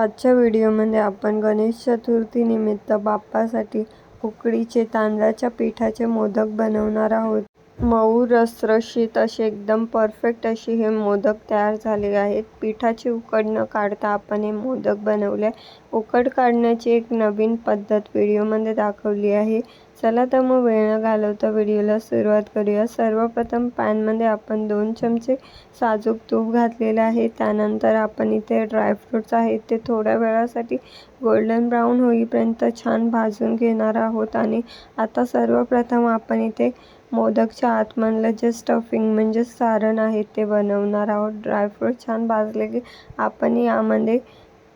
आजच्या व्हिडिओमध्ये आपण गणेश चतुर्थीनिमित्त बाप्पासाठी उकडीचे तांदळाच्या पिठाचे मोदक बनवणार आहोत. मऊ रसरशीत असे एकदम परफेक्ट असे हे मोदक तयार झाले आहेत. पिठाची उकड न काढता आपण हे मोदक बनवले आहे. उकड काढण्याची एक नवीन पद्धत व्हिडिओमध्ये दाखवली आहे. चला तर मग वेळ न घालवता व्हिडिओला सुरुवात करूया. सर्वप्रथम पॅनमध्ये आपण दोन चमचे साजूक तूप घातलेले आहे. त्यानंतर आपण इथे ड्रायफ्रूट्स आहेत ते थोड्या वेळासाठी गोल्डन ब्राऊन होईपर्यंत छान भाजून घेणार आहोत. आणि आता सर्वप्रथम आपण इथे मोदकच्या आतमधलं जे स्टफिंग म्हणजे सारण आहे ते बनवणार आहोत. ड्रायफ्रूट छान भाजले की आपण यामध्ये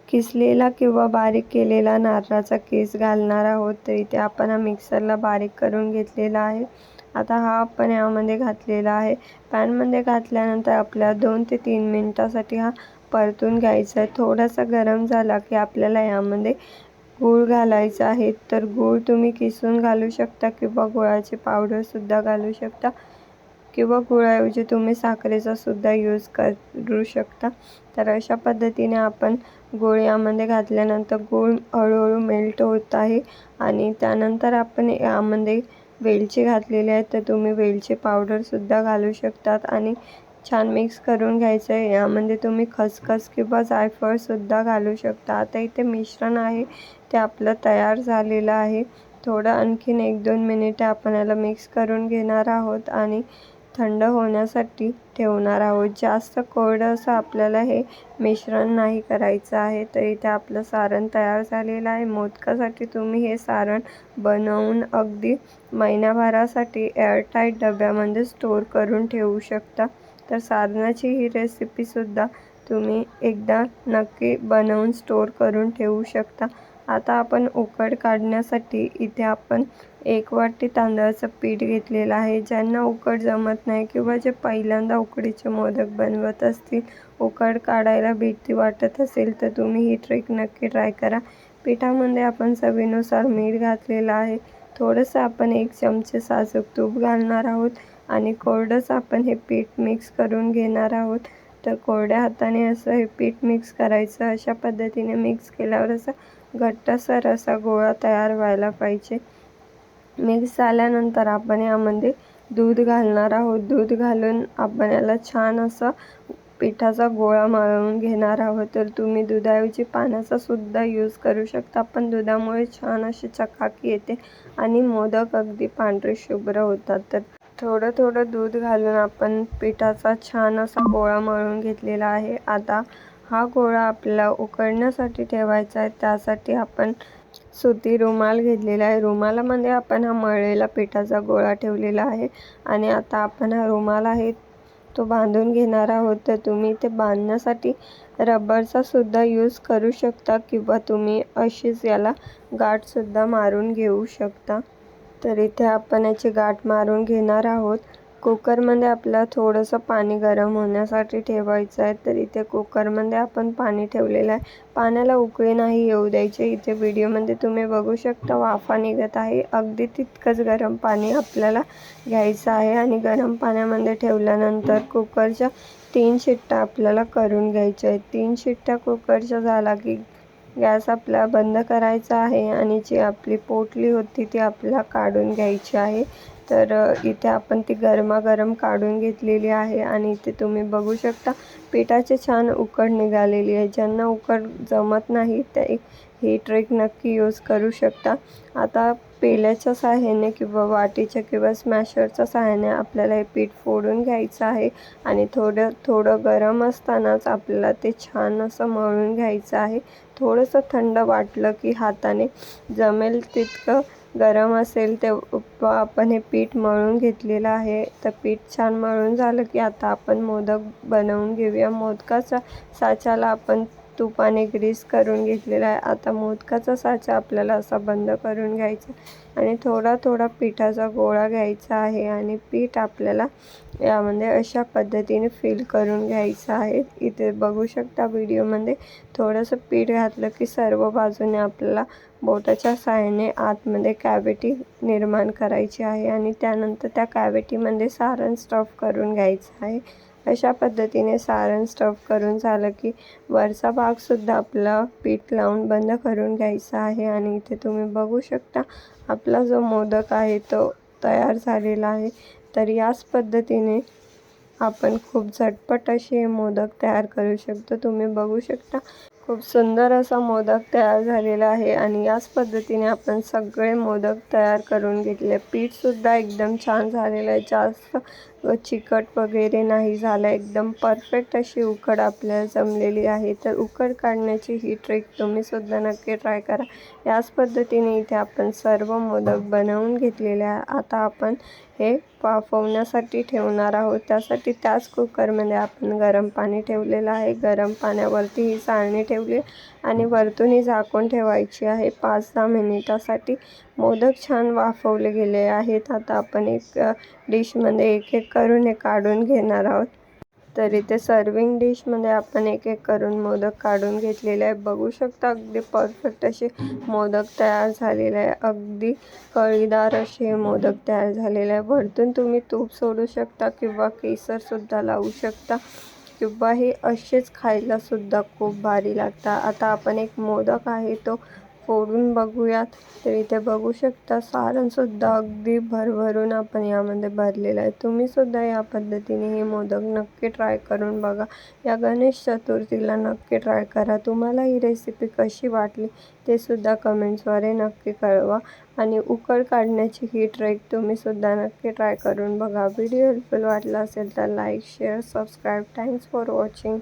किसलेला किंवा बारीक केलेला नारळाचा केस घालणार आहोत. तर इथे आपण हा मिक्सरला बारीक करून घेतलेला आहे. आता हा आपण यामध्ये घातलेला आहे. पॅनमध्ये घातल्यानंतर आपल्या दोन ते तीन मिनटासाठी हा परतून घ्यायचा आहे. थोडासा गरम झाला की आपल्याला यामध्ये गूळ घालायचा आहे. तर गूळ तुम्ही किसून घालू शकता किंवा गुळाची पावडरसुद्धा घालू शकता किंवा गुळाऐवजी तुम्ही साखरेचासुद्धा यूज करू शकता. तर अशा पद्धतीने आपण गूळ यामध्ये घातल्यानंतर गूळ हळूहळू मेल्ट होत आहे आणि त्यानंतर आपण यामध्ये वेलची घातलेली आहे तर तुम्ही वेलची पावडरसुद्धा घालू शकतात आणि छान मिक्स करून घ्यायचं आहे. यामध्ये तुम्ही खसखस किंवा जायफळसुद्धा घालू शकता. आता इथे मिश्रण आहे ते आपलं तयार झालेलं आहे. थोडं आणखीन एक दोन मिनिटे आपण याला मिक्स करून घेणार आहोत आणि थंड होण्यासाठी ठेवणार आहोत. जास्त कोरडं असं आपल्याला हे मिश्रण नाही करायचं आहे. तर इथे आपलं सारण तयार झालेलं आहे. मोदकासाठी तुम्ही हे सारण बनवून अगदी महिन्याभरासाठी एअरटाईट डब्यामध्ये स्टोअर करून ठेवू शकता. तर साधनाची ही रेसिपीसुद्धा तुम्ही एकदा नक्की बनवून स्टोअर करून ठेवू शकता. आता आपण उकड काढण्यासाठी इथे आपण एक वाटी तांदळाचं पीठ घेतलेलं आहे. ज्यांना उकड जमत नाही किंवा जे पहिल्यांदा उकडीचे मोदक बनवत असतील, उकड काढायला भीती वाटत असेल तर तुम्ही ही ट्रिक नक्की ट्राय करा. पिठामध्ये आपण चवीनुसार मीठ घातलेलं आहे. थोडंसं आपण एक चमचे साजूक तूप घालणार आहोत आणि कोरडंच आपण हे पीठ मिक्स करून घेणार आहोत. तर कोरड्या हाताने असं हे पीठ मिक्स करायचं. अशा पद्धतीने मिक्स केल्यावर असा घट्टसर असा गोळा तयार व्हायला पाहिजे. मिक्स झाल्यानंतर आपण यामध्ये दूध घालणार आहोत. दूध घालून आपण याला छान असं पिठाचा गोळा मळून घेणार आहोत. तर तुम्ही दुधाऐवजी पाण्याचा सुद्धा यूज करू शकता. पण दुधामुळे छान अशी चकाकी येते आणि मोदक अगदी पांढरे शुभ्र होतात. तर थोडं थोडं दूध घालून आपण पिठाचा छान असा गोळा मळून घेतलेला आहे. आता हा गोळा आपल्याला उकडण्यासाठी ठेवायचा आहे. त्यासाठी आपण सुती रुमाल घेतलेला आहे. रुमालामध्ये आपण हा मळलेला पिठाचा गोळा ठेवलेला आहे आणि आता आपण हा रुमाल आहे तो बांधून घेणार आहोत. तर तुम्ही ते बांधण्यासाठी रबरचा सुद्धा यूज करू शकता किंवा तुम्ही अशीच याला गाठसुद्धा मारून घेऊ शकता. तर इथे आपण याची गाठ मारून घेणार आहोत. कुकरमध्ये आपल्याला थोडंसं पाणी गरम होण्यासाठी ठेवायचं आहे. तर इथे कुकरमध्ये आपण पाणी ठेवलेलं आहे. पाण्याला उकळी नाही येऊ द्यायचे इथे व्हिडिओमध्ये तुम्ही बघू शकता वाफा निघत आहे. अगदी तितकंच गरम पाणी आपल्याला घ्यायचं आहे आणि गरम पाण्यामध्ये ठेवल्यानंतर कुकरच्या तीन शिट्ट्या आपल्याला करून घ्यायच्या आहेत. तीन शिट्ट्या कुकरच्या झाला की गॅस आपला बंद करायचा आहे आणि जी आपली पोटली होती ती आपल्याला काढून घ्यायची आहे. तर इथे आपण ती गरमागरम काढून घेतलेली आहे आणि इथे तुम्ही बघू शकता पिठाची छान उकड निघालेली आहे. ज्यांना उकड जमत नाही ते ही ट्रिक नक्की यूज करू शकता. आता पेल्याच्या साहाय्याने किंवा वाटीच्या किंवा स्मॅशरच्या साहाय्याने आपल्याला हे पीठ फोडून घ्यायचं आहे आणि थोडं थोडं गरम असतानाच आपल्याला ते छान असं मळून घ्यायचं आहे. थोडंसं थंड वाटलं की हाताने जमेल तितकं गरम असेल तेव्हा आपण हे पीठ मळून घेतलेलं आहे. तर पीठ छान मळून झालं की आता आपण मोदक बनवून घेऊया. मोदकाचा साच्याला आपण तुपाने ग्रीस करून घेतलेला आहे. आता मोदकाचा साचा आपल्याला असा बंद करून घ्यायचा आणि थोडा थोडा पिठाचा गोळा घ्यायचा आहे आणि पीठ आपल्याला यामध्ये अशा पद्धतीने फिल करून घ्यायचं आहे. इथे बघू शकता व्हिडिओमध्ये थोडंसं पीठ घातलं की सर्व बाजूने आपल्याला बोटाच्या साहाय्याने आतमध्ये कॅव्हिटी निर्माण करायची आहे आणि त्यानंतर त्या कॅव्हिटीमध्ये सारण स्टफ करून घ्यायचं आहे. अशा पद्धतीने सारण स्टफ करून झालं की वरचा भागसुद्धा आपला पीठ लावून बंद करून घ्यायचा आहे. आणि इथे तुम्ही बघू शकता आपला जो मोदक आहे तो तयार झालेला आहे. तर याच पद्धतीने आपण खूप झटपट असे मोदक तयार करू शकतो. तुम्ही बघू शकता खूप सुंदर असा मोदक तयार झालेला आहे. आणि याच पद्धतीने आपण सगळे मोदक तयार करून घेतले. पीठसुद्धा एकदम छान झालेलं आहे. जास्त चिकट वगैरे नाही झालं. एकदम परफेक्ट अशी उकड आपल्याला जमलेली आहे. तर उकड काढण्याची ही ट्रिक तुम्हीसुद्धा नक्की ट्राय करा. याच पद्धतीने इथे आपण सर्व मोदक बनवून घेतलेले आहे. आता आपण हे वाफवण्यासाठी ठेवणार आहोत. त्यासाठी त्याच कुकरमध्ये आपण गरम पाणी ठेवलेलं आहे. गरम पाण्यावरती ही चाळणी ठेवली. आणि वरतूनही झाकून ठेवायची आहे. पाच दहा मिनिटासाठी मोदक छान वाफवले गेले आहेत. आता आपण एक डिशमध्ये एक एक करून हे काढून घेणार आहोत. तर इथे सर्विंग डिशमध्ये आपण एक एक करून मोदक काढून घेतलेले आहे बघू शकता अगदी परफेक्ट असे मोदक तयार झालेले आहे अगदी कळीदार असे मोदक तयार झालेले आहे वरतून तुम्ही तूप सोडू शकता किंवा केसरसुद्धा लावू शकता. किंवा हे असेच खायलासुद्धा खूप भारी लागतात आता आपण एक मोदक आहे तो फोडून बघूयात. तर इथे बघू शकता सारणसुद्धा अगदी भरभरून आपण यामध्ये भरलेलं आहे. तुम्हीसुद्धा या पद्धतीने हे मोदक नक्की ट्राय करून बघा. या गणेश चतुर्थीला नक्की ट्राय करा. तुम्हाला ही रेसिपी कशी वाटली ते सुद्धा कमेंट्सद्वारे नक्की कळवा. आणि उकळ काढण्याची ही ट्रेक तुम्हीसुद्धा नक्की ट्राय करून बघा. व्हिडिओ हेल्पफुल वाटला असेल तर like share subscribe thanks for watching